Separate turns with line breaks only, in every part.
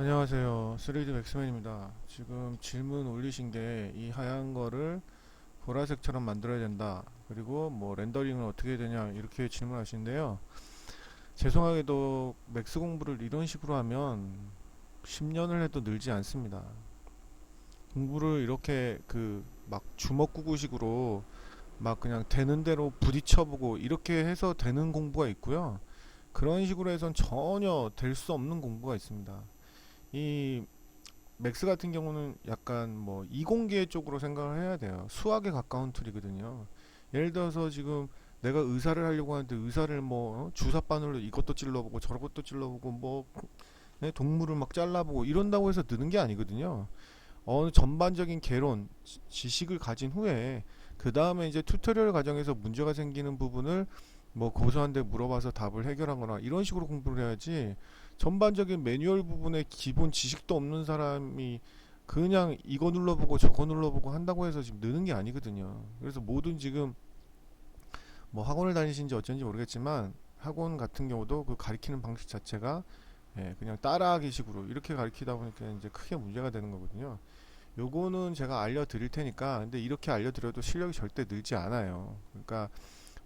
안녕하세요. 3D 맥스맨입니다. 지금 질문 올리신 게 이 하얀 거를 보라색처럼 만들어야 된다. 그리고 뭐 렌더링은 어떻게 되냐 이렇게 질문하시는데요. 죄송하게도 맥스 공부를 이런 식으로 하면 10년을 해도 늘지 않습니다. 공부를 이렇게 그 막 주먹구구식으로 막 그냥 되는 대로 부딪혀보고 이렇게 해서 되는 공부가 있고요. 그런 식으로 해선 전혀 될 수 없는 공부가 있습니다. 이 맥스 같은 경우는 약간 뭐 이공계 쪽으로 생각을 해야 돼요. 수학에 가까운 툴이거든요. 예를 들어서 지금 내가 의사를 하려고 하는데 의사를 뭐 어? 주사 바늘로 이것도 찔러보고 저것도 찔러보고 뭐 네, 동물을 막 잘라보고 이런다고 해서 느는 게 아니거든요. 어느 전반적인 개론, 지- 지식을 가진 후에 그 다음에 이제 튜토리얼 과정에서 문제가 생기는 부분을 뭐 고수한테 물어봐서 답을 해결하거나 이런 식으로 공부를 해야지 전반적인 매뉴얼 부분에 기본 지식도 없는 사람이 그냥 이거 눌러보고 저거 눌러보고 한다고 해서 지금 느는 게 아니거든요. 그래서 모든 지금 뭐 학원을 다니신지 어쩐지 모르겠지만 학원 같은 경우도 그 가리키는 방식 자체가 예, 그냥 따라하기 식으로 이렇게 가리키다 보니까 이제 크게 문제가 되는 거거든요. 요거는 제가 알려드릴 테니까 근데 이렇게 알려드려도 실력이 절대 늘지 않아요. 그러니까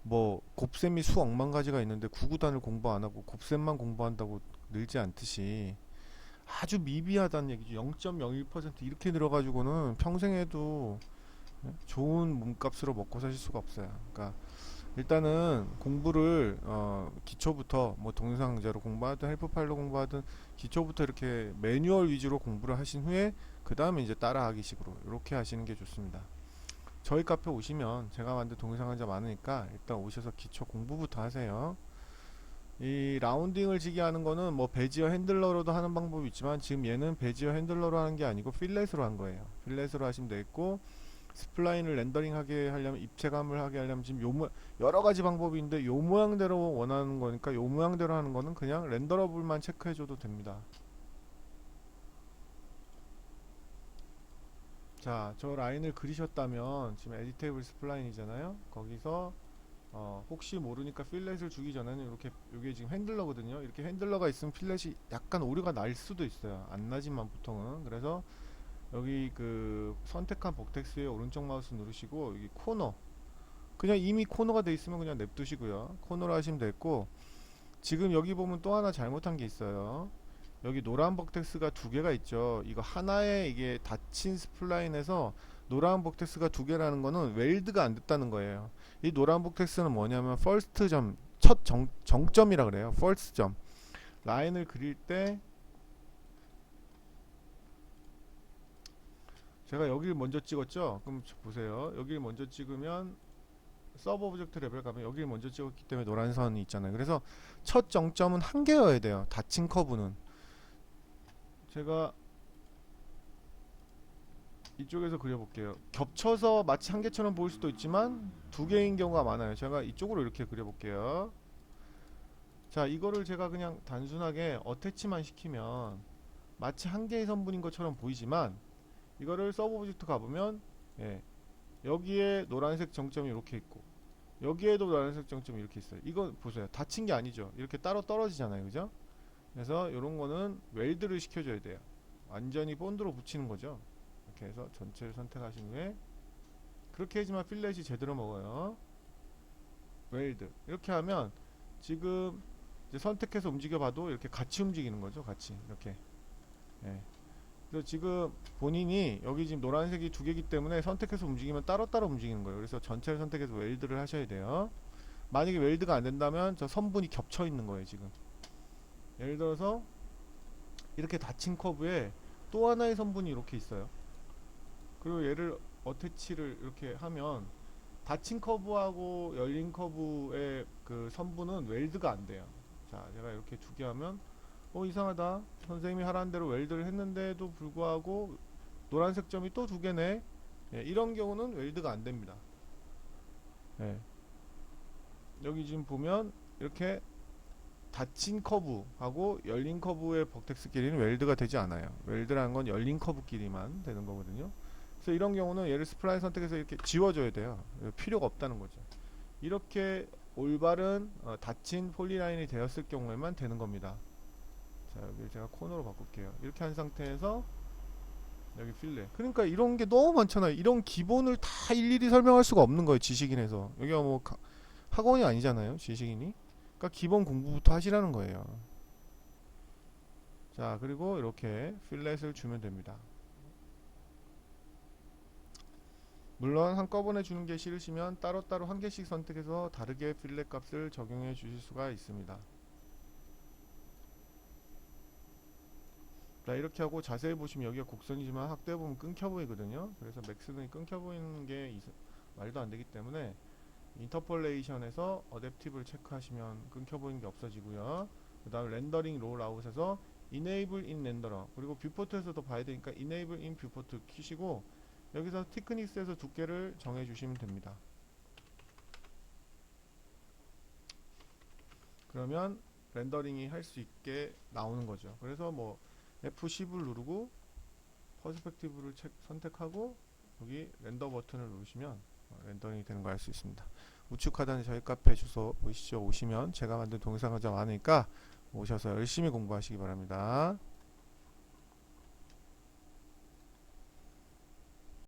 뭐 곱셈이 수억만 가지가 있는데 구구단을 공부 안 하고 곱셈만 공부한다고 늘지 않듯이 아주 미비하다는 얘기죠. 0.01% 이렇게 늘어가지고는 평생에도 예, 좋은 몸값으로 먹고 사실 수가 없어요. 그러니까 일단은 공부를 어, 기초부터 뭐 동영상 강좌로 공부하든 헬프 파일로 공부하든 기초부터 이렇게 매뉴얼 위주로 공부를 하신 후에 그 다음에 이제 따라하기 식으로 이렇게 하시는 게 좋습니다. 저희 카페 오시면 제가 만든 동영상 강좌 많으니까 일단 오셔서 기초 공부부터 하세요. 이 라운딩을 지게 하는 거는 뭐 베지어 핸들러로도 하는 방법이 있지만 지금 얘는 베지어 핸들러로 하는 게 아니고 필렛으로 한 거예요. 필렛으로 하시면 되겠고 스플라인을 렌더링하게 하려면 입체감을 하게 하려면 지금 요 모, 여러 가지 방법이 있는데 요 모양대로 원하는 거니까 요 모양대로 하는 거는 그냥 렌더러블만 체크해 줘도 됩니다. 자, 저 라인을 그리셨다면 지금 에디테이블 스플라인이잖아요. 거기서 어, 혹시 모르니까 필렛을 주기 전에는 이렇게 이게 지금 핸들러거든요. 이렇게 핸들러가 있으면 필렛이 약간 오류가 날 수도 있어요. 안 나지만 보통은. 그래서 여기 그 선택한 복텍스의 오른쪽 마우스 누르시고 여기 코너 그냥 이미 코너가 돼 있으면 그냥 냅두시고요. 코너로 하시면 됐고 지금 여기 보면 또 하나 잘못한 게 있어요. 여기 노란 복텍스가 두 개가 있죠. 이거 하나에 이게 닫힌 스플라인에서 노란 복텍스가 두 개라는 거는 웰드가 안 됐다는 거예요. 이 노란 복텍스는 뭐냐면 first 점, 첫 정, 정점이라 그래요. first 점. 라인을 그릴 때 제가 여기를 먼저 찍었죠. 그럼 저 보세요. 여기를 먼저 찍으면 서브 오브젝트 레벨 가면 여기를 먼저 찍었기 때문에 노란 선이 있잖아요. 그래서 첫 정점은 한 개여야 돼요. 닫힌 커브는. 제가 이쪽에서 그려볼게요. 겹쳐서 마치 한 개처럼 보일 수도 있지만 두 개인 경우가 많아요. 제가 이쪽으로 이렇게 그려볼게요. 자, 이거를 제가 그냥 단순하게 어태치만 시키면 마치 한 개의 선분인 것처럼 보이지만 이거를 서브 오브젝트 가보면 예, 여기에 노란색 정점이 이렇게 있고 여기에도 노란색 정점이 이렇게 있어요. 이거 보세요. 닫힌 게 아니죠. 이렇게 따로 떨어지잖아요. 그죠? 그래서 이런 거는 웰드를 시켜줘야 돼요. 완전히 본드로 붙이는 거죠. 이렇게 해서 전체를 선택하신 후에 그렇게 해야지만 필렛이 제대로 먹어요. 웰드 이렇게 하면 지금 선택해서 움직여봐도 이렇게 같이 움직이는 거죠. 같이 이렇게. 예. 그래서 지금 본인이 여기 지금 노란색이 두 개기 때문에 선택해서 움직이면 따로따로 움직이는 거예요. 그래서 전체를 선택해서 웰드를 하셔야 돼요. 만약에 웰드가 안 된다면 저 선분이 겹쳐 있는 거예요. 지금. 예를 들어서 이렇게 닫힌 커브에 또 하나의 선분이 이렇게 있어요. 그리고 얘를 어태치를 이렇게 하면 닫힌 커브하고 열린 커브의 그 선분은 웰드가 안 돼요. 자, 제가 이렇게 두 개 하면 어 이상하다. 선생님이 하라는 대로 웰드를 했는데도 불구하고 노란색 점이 또 두 개네. 예, 이런 경우는 웰드가 안 됩니다. 예. 여기 지금 보면 이렇게 닫힌 커브하고 열린 커브의 버텍스끼리는 웰드가 되지 않아요. 웰드라는 건 열린 커브끼리만 되는 거거든요. 그래서 이런 경우는 얘를 스플라인 선택해서 이렇게 지워줘야 돼요. 필요가 없다는 거죠. 이렇게 올바른 어, 닫힌 폴리라인이 되었을 경우에만 되는 겁니다. 자 여기 제가 코너로 바꿀게요. 이렇게 한 상태에서 여기 필레. 그러니까 이런 게 너무 많잖아요. 이런 기본을 다 일일이 설명할 수가 없는 거예요 지식인에서. 여기가 뭐 가- 학원이 아니잖아요 지식인이. 그러니까 기본 공부부터 하시라는 거예요. 자 그리고 이렇게 필렛을 주면 됩니다 물론 한꺼번에 주는 게 싫으시면 따로따로 한 개씩 선택해서 다르게 필렛 값을 적용해 주실 수가 있습니다. 자 이렇게 하고 자세히 보시면 여기가 곡선이지만 확대해 보면 끊겨 보이거든요. 그래서 맥스는 끊겨 보이는 게 있- 말도 안 되기 때문에 인터폴레이션에서 어댑티브를 체크하시면 끊겨 보이는 게 없어지고요. 그 다음에 렌더링 롤아웃에서 enable in renderer 그리고 뷰포트에서도 봐야 되니까 enable in 뷰포트 키시고 여기서 티크니스에서 두께를 정해 주시면 됩니다 그러면 렌더링이 할 수 있게 나오는 거죠 그래서 뭐 F10을 누르고 퍼스펙티브를 책- 선택하고 여기 렌더 버튼을 누르시면 어, 렌더링이 되는 걸 알 수 있습니다. 우측 하단에 저희 카페 주소 보이시죠? 오시면 제가 만든 동영상 과정 많으니까 오셔서 열심히 공부하시기 바랍니다.